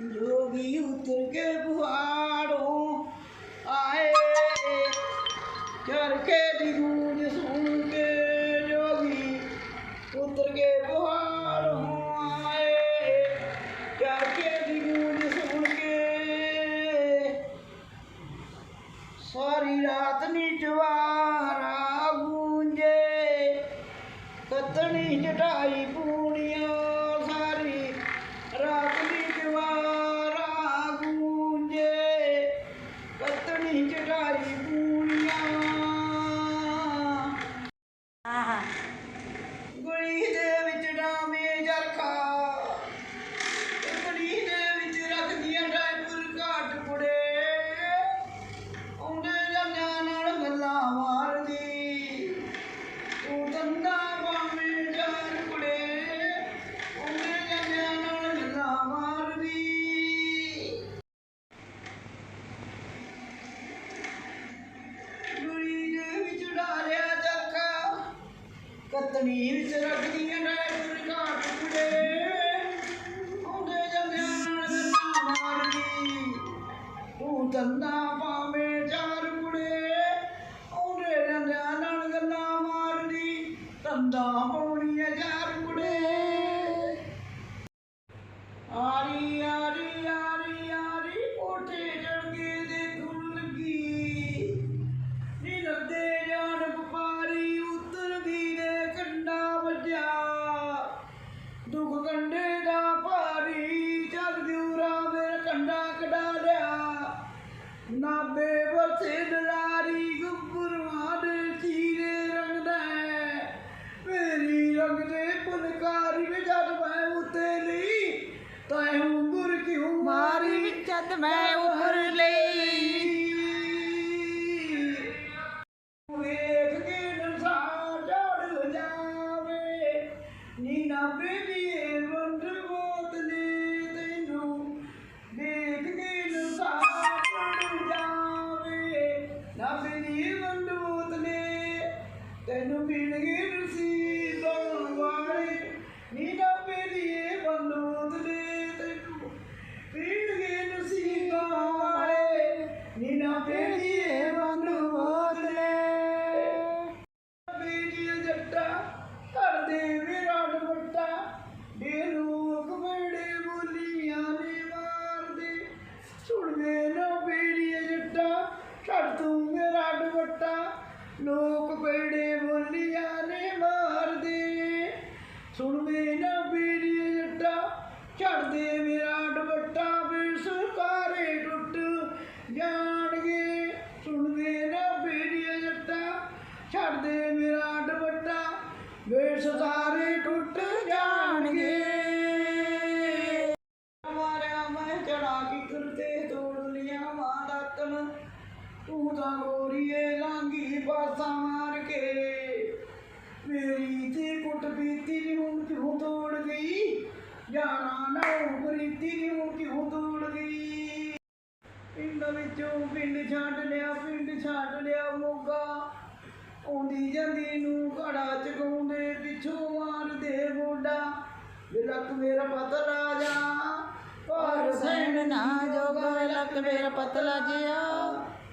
जोगी उतर के पहाड़ों आए चरखे दी गूंज सुन के जोगी उतर के पहाड़ों आए चरखे दी गूंज सुन के सारी रात निचवारा गूंजे कतनी जटाई पूनिया You darling. ਕਤਨੀ ਵਿੱਚ ਰੱਖਦੀਆਂ ਡਾਇਪਰ ਘਾਟ ਕੁੜੇ ਆਉਂਦੇ ਜਾਂਦਿਆਂ ਨਾਲ ਗੱਲਾਂ ਮਾਰਦੀ। ਤੂੰ ਦੰਦਾ ਪਾਵੇਂ ਚਾਰ ਕੁੜੇ। ਆਉਂਦੇ ਜਾਂਦਿਆਂ ਨਾਲ ਗੱਲਾਂ ਮਾਰਦੀ। ਦੰਦਾ ਪਾਉਣੀਆਂ ਚਾਰ ਕੁੜੇ। ਆਰੀ ਆਰੀ ਮਾਰੀ ਲੋਕ ਬੜੇ ਬੋਲੀਆਂ ਨੇ ਮਾਰਦੇ। ਸੁਣ ਨਾ ਬੀਜੀ ਜੱਟਾ ਛੱਡਦੇ ਮੇਰਾ ਦੁਪੱਟਾ ਵੇ ਸੁਕਾਰੇ ਟੁੱਟ ਜਾਣਗੇ। ਸੁਣਦੇ ਨਾ ਬੀਜੀ ਜੱਟਾ ਛੱਡਦੇ ਮੇਰਾ ਦੁਪੱਟਾ ਵੇ ਸਾਰੇ ਤੂੰ ਤਾਂ ਗੋਰੀਏ ਲਾਂਗੀ ਬਾਸਾਂ ਮਾਰ ਕੇ। ਮੇਰੀ ਤੇ ਕੁੱਟ ਪੀਤੀ ਨੀ ਹੁਣ ਕਿਉਂ ਤੋੜ ਗਈ? ਜਾਣਾ ਨਾ ਪ੍ਰੀਤੀ ਨੀ ਹੁਣ ਕਿਉਂ ਤੋੜ ਗਈ? ਪਿੰਡ ਵਿੱਚੋਂ ਪਿੰਡ ਛੱਡ ਲਿਆ, ਪਿੰਡ ਛੱਡ ਲਿਆ ਮੋਗਾ। ਆਉਂਦੀ ਜਾਂਦੀ ਨੂੰ ਘੜਾ ਚਗਾਉਂਦੇ ਪਿੱਛੋਂ ਮਾਰਦੇ ਮੋਢਾ। ਲੱਕ ਮੇਰਾ ਪਤਲਾ ਜਾ ਪਰ ਸੈਣ ਨਾ ਜੋਗਾ ਲੱਕ ਮੇਰਾ ਪਤਲਾ ਜਿਆ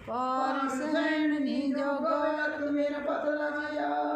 ਪਾਰ ਸੈਣ ਨੀ ਜੋਗਾ ਲੱਕ ਮੇਰਾ ਪਤਲਾ ਜਾ